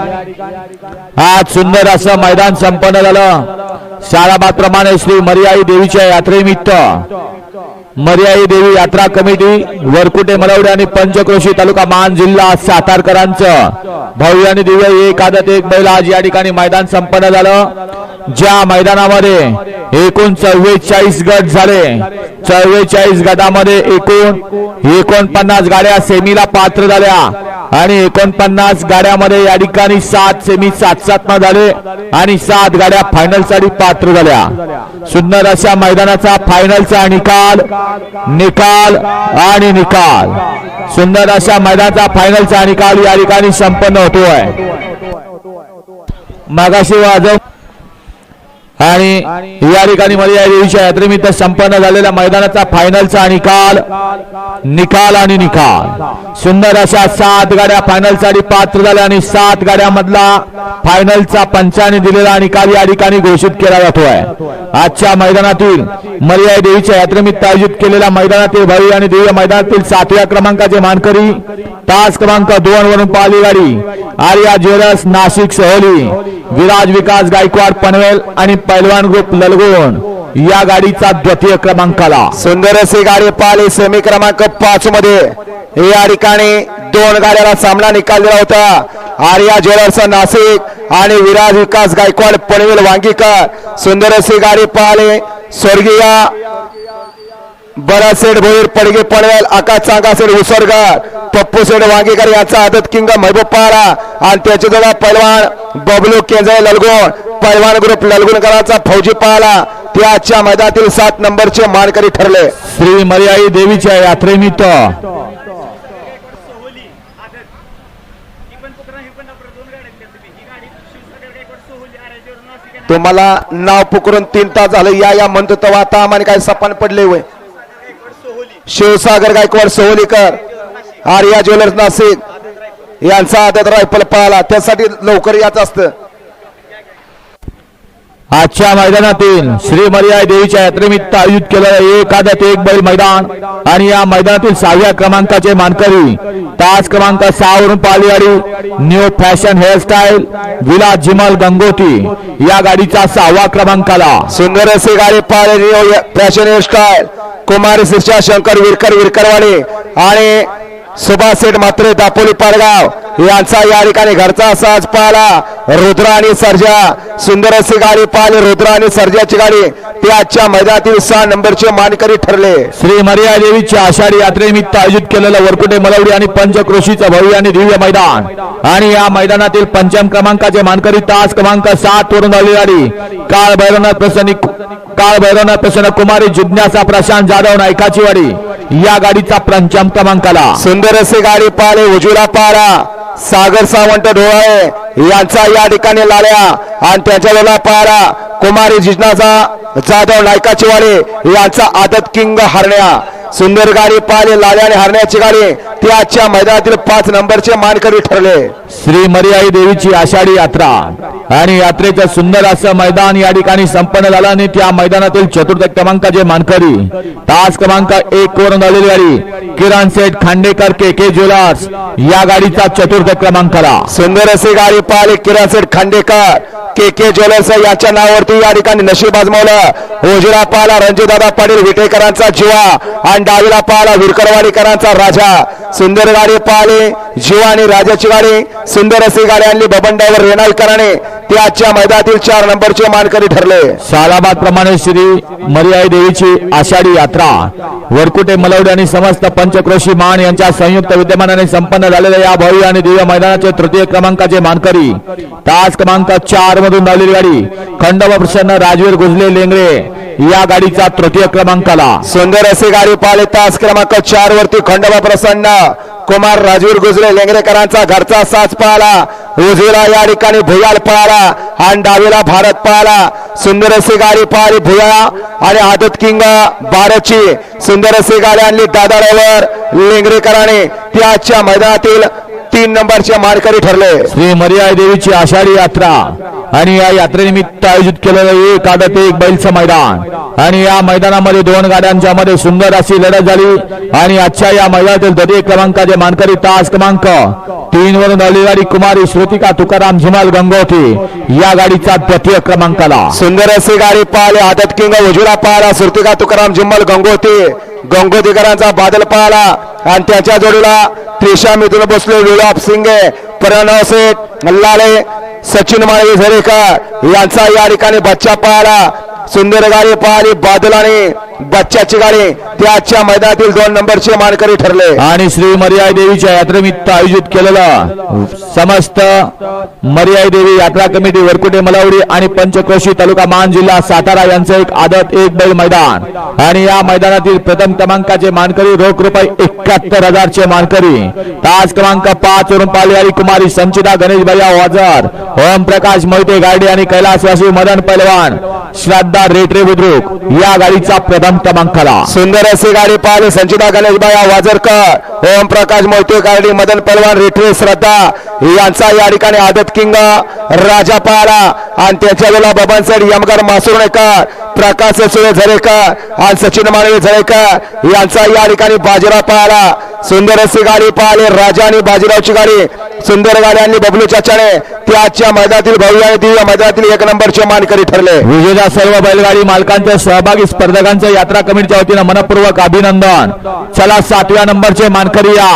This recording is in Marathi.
आज सुंदर असं मैदान संपन्न झालं. शाळाबाद प्रमाणे श्री मर्याई देवीच्या यात्रेनिमित्त. मर्याई देवी यात्रा कमिटी वरकुटे मलवडे आणि पंचक्रोशी तालुका मान जिल्हा सातारकरांचं. भव्य आणि दिव्य एकादत एक बैल आज या ठिकाणी मैदान संपन्न झालं. ज्या मैदानामध्ये एकूण चव्वेचाळीस गट झाले चव्वेचाळीस गटामध्ये एकूण एकोणपन्नास गाड्या सेमीला पात्र झाल्या आणि एकोणपन्नास गाड्यामध्ये या ठिकाणी सात सेमी सात सात न झाले आणि सात गाड्या फायनलसाठी पात्र झाल्या. सुंदर अशा मैदानाचा फायनलचा निकाल निकाल आणि निकाल. सुंदर अशा मैदानाचा फायनलचा निकाल या ठिकाणी संपन्न होतोय. मागाशी वाजव आणि या ठिकाणी मध्ये या देवीच्या यात्रेनिमित्त संपन्न झालेल्या मैदानाचा फायनलचा निकाल. निकाल आणि निकाल. सुंदर अशा सात गाड्या फायनलसाठी पात्र झाल्या आणि सात गाड्यामधला फायनलचा पंचाने दिलेला निकाल या ठिकाणी घोषित केला जातोय. आजच्या मैदानातील मर्याय देवीच्या यात्रेनिमित्त आयोजित केलेल्या मैदानातील भव्य आणि दिव्य मैदानातील सातव्या क्रमांकाचे मानकरी तास क्रमांक दोन वरून पाली गाडी आर्या ज्वेलर्स नाशिक सहली विराज विकास गायकवाड पनवेल आणि पैलवान ग्रुप ललगोण या गाडीचा द्वितीय क्रमांकाला. सुंदर असे गाडी पाहिली सेमी क्रमांक पाच मध्ये. या ठिकाणी दोन गाड्याला सामना निकाल दिला होता. आर्या ज्वेलर्स नाशिक आणि विराज विकास गायकवाड पनवेल वांगीकर. सुंदर असे गाडी पाहिली स्वर्गीय बरा सेठ भोईर पडगे पनवेल आकाश चांगा सेठ उसरगर पप्पू सेठ वांगेकर यांचा आदत किंग महबूब पारा आणि त्याच्याजवळ पैलवान बबलू केंजळे ललगोण. पैलवान ग्रुप ललगुणकरांचा फौजी पाहला ते आजच्या मैदानातील सात नंबरचे मानकरी ठरले. श्री मर्याई देवीच्या यात्रेनिमित्त. ही ही ही तुम्हाला नाव पुकरून तीन तास झालं. या या म्हणतो तेव्हा आता आम्हाला काय सपान पडले होय? शिवसागर गायकवाड सोहलीकर आर्या ज्वेलर्स नाशिक यांचा आदत रायफल पाहिला त्यासाठी लवकर याच असतं. आजच्या मैदानातील श्री मर्याय देवीच्या यात्रेनिमित्त आयोजित केलेलं एक एक बैल मैदान. आणि या मैदानातील सहाव्या क्रमांकाचे मानकरी तास क्रमांक सहा वरून पालीवाडी न्यू फॅशन हेअरस्टाईल विला जिमल गंगोटी या गाडीचा सहावा क्रमांकाला सुंदर असे गाडी पाहिले फॅशन हेअरस्टाईल. कुमारी शिरशा शंकर विरकर विरकरवाडी आणि सुभाष सेठ मात्रे दापोली पाडगाव यांचा या ठिकाणी घरचा साज पाहिला. रुद्रा आणि सर्जा सुंदर अशी गाडी पाहिली रुद्रा आणि सर्जाची गाडी ती आजच्या मैदानातील सहा नंबरचे मानकरी ठरले. श्री मर्या देवीच्या आषाढी यात्रेनिमित्त आयोजित केलेलं वरकुटे मलवडी आणि पंचक्रोशीचं भव्य आणि दिव्य मैदान. आणि या मैदानातील पंचम क्रमांकाचे मानकरी तास क्रमांक सात वरून आली गाडी. काळ भैरवनाथ प्रसन्न काळ भैरवनाथ प्रसन्न कुमारी जिज्ञासा प्रशांत जाधव नायकाची वाडी या गाडीचा पंचम क्रमांकाला. सुंदर अशी गाडी पाहिले उजूला पारा. सागर सावंत डोळे यांचा या ठिकाणी लाल्या. आणि त्याच्या डोळा पारा कुमारी जिजनाचा जाधव नायकाची वाडी यांचा आदत किंग हरण्या. सुंदर गाडी पाहिली लाल्या आणि हरण्याची गाडी. ती आजच्या मैदानातील पाच नंबरचे मानकरी ठरले. श्री मर्याई देवीची आषाढी यात्रा आणि यात्रेचं सुंदर असं मैदान या ठिकाणी संपन्न झालं आणि त्या मैदानातील चतुर्थ क्रमांकाचे मानकरी तास क्रमांक एक वरून आलेली गाडी किरण सेठ खांडेकर के के ज्वेलर्स या गाडीचा चतुर्थ क्रमांकाला. सुंदर अशी गाडी पाहिली किरासेठ खांडेकर के के ज्वेलर्स यांच्या नावावरती या ठिकाणी नशीब आजमावलं. उजळा पाहला रणजितदादा पाटील विटेकरांचा जीवा आणि डावीला पाहला विरकरवाडीकरांचा राजा. सुंदर गाडी पाहिले जीव आणि राजाची गाडी सुंदर अशी गाडी आणली बबन डायव्हर रेणालकराने ते आजच्या मैदानातील चार नंबरचे मानकरी ठरले. सालाबाद प्रमाणे श्री मर्याई देवीची आषाढी यात्रा. वरकुटे मलवडे आणि समस्त पंचक्रोशी मान यांच्या संयुक्त विद्यमानाने संपन्न झालेल्या या भव्य आणि दिव्य मैदानाचे तृतीय क्रमांकाचे मानकरी. तास क्रमांक चार मधून धावलेली गाडी. खंडोबा प्रसन्न राजवीर गुजले लेंगरे या गाडीचा तृतीय क्रमांकाला. सुंदर असे गाडी पाहिली तास क्रमांक चार वरती खंडोबा प्रसन्न कुमार राजवीर गुजरे लेंगरेकरांचा घरचा साच पाहला. उजवीला या ठिकाणी भुयाल पळाला आणि डावीला भारत पळाला सुंदर असे गाडी पाहिली भुया आणि आदत किंग भारतची सुंदर असे गाडी आणली दादा ड्रायव्हर लेंगरेकरांनी मैदानातील तीन नंबरचे मानकरी ठरले. श्री मर्याई देवीची आषाढी यात्रा. आणि या यात्रेनिमित्त आयोजित केलेलं एक आदत एक बैलचं मैदान. आणि या मैदानामध्ये दोन गाड्यांच्या मध्ये सुंदर अशी लढत झाली. आणि आजच्या या मैदानातील द्वितीय क्रमांकाचे मानकरी तास क्रमांक तीन वरून आली गाडी कुमारी श्रुतिका तुकाराम झिमाल गंगोती या गाडीचा द्वितीय क्रमांकाला. सुंदर अशी गाडी पाहिले. आदत किंग उजुरा पाहला सुरतिका तुकाराम जिम्मल गंगोती. गंगोदीकरांचा बादल पाहला आणि त्याच्या जोडीला त्रिशा मिथून बसले विलाप सिंगे प्रणव सेठ लाले सचिन माळी झरेकर यांचा या ठिकाणी बच्चा पाहला सुंदर गाडी पाहिली बादल आणि बच्चाची गाडी मैदानातील दोन नंबरचे मानकरी ठरले. आणि श्री मर्याय देवीच्या यात्रेनिमित्त आयोजित केलेला समस्त मर्याय देवी यात्रा कमिटी वरकुटे मलावडी आणि पंचक्रोशी तालुका मान जिल्हा सातारा यांचं एक आदत एक बैल मैदान. आणि या मैदानातील प्रथम क्रमांकाचे मानकरी रोख रुपये एकाहत्तर हजारचे मानकरी. तास क्रमांक पाच वरून पालियारी कुमारी संचिता गणेश भैया वाजर ओम प्रकाश मोहिते गाडी आणि कैलासवासी मदन पैलवान. श्रद्धा रेटरे बुद्रुक? या गाडीचा प्रथम क्रमांकाला. सुंदर अशी गाडी पाहिली. संचिता गणेशबाया वाजरकर. ओमप्रकाश मोहिते गाडी मदन पलवान रेटरे श्रद्धा यांचा या ठिकाणी आदत किंग राजा पाहला आणि त्याच्या वेळेला बबन सर यमगर मासुर्णेकर प्रकाश सुळे झरेकर आणि सचिन माळवे झरेकर यांचा या ठिकाणी बाजीराव पाहिला सुंदर अशी गाडी पाहिली राजा आणि बाजीरावची गाडी. सुंदर गाडी आणि बबलू चाचाने त्या आजच्या मैदानातील भव्य आणि दिव्य मैदानातील एक नंबरचे मानकरी ठरले. विजेता सर्व बैलगाडी मालकांच्या सहभागी स्पर्धकांच्या यात्रा कमिटीच्या वतीनं मनपूर्वक अभिनंदन. चला सातव्या नंबरचे मानकरी या.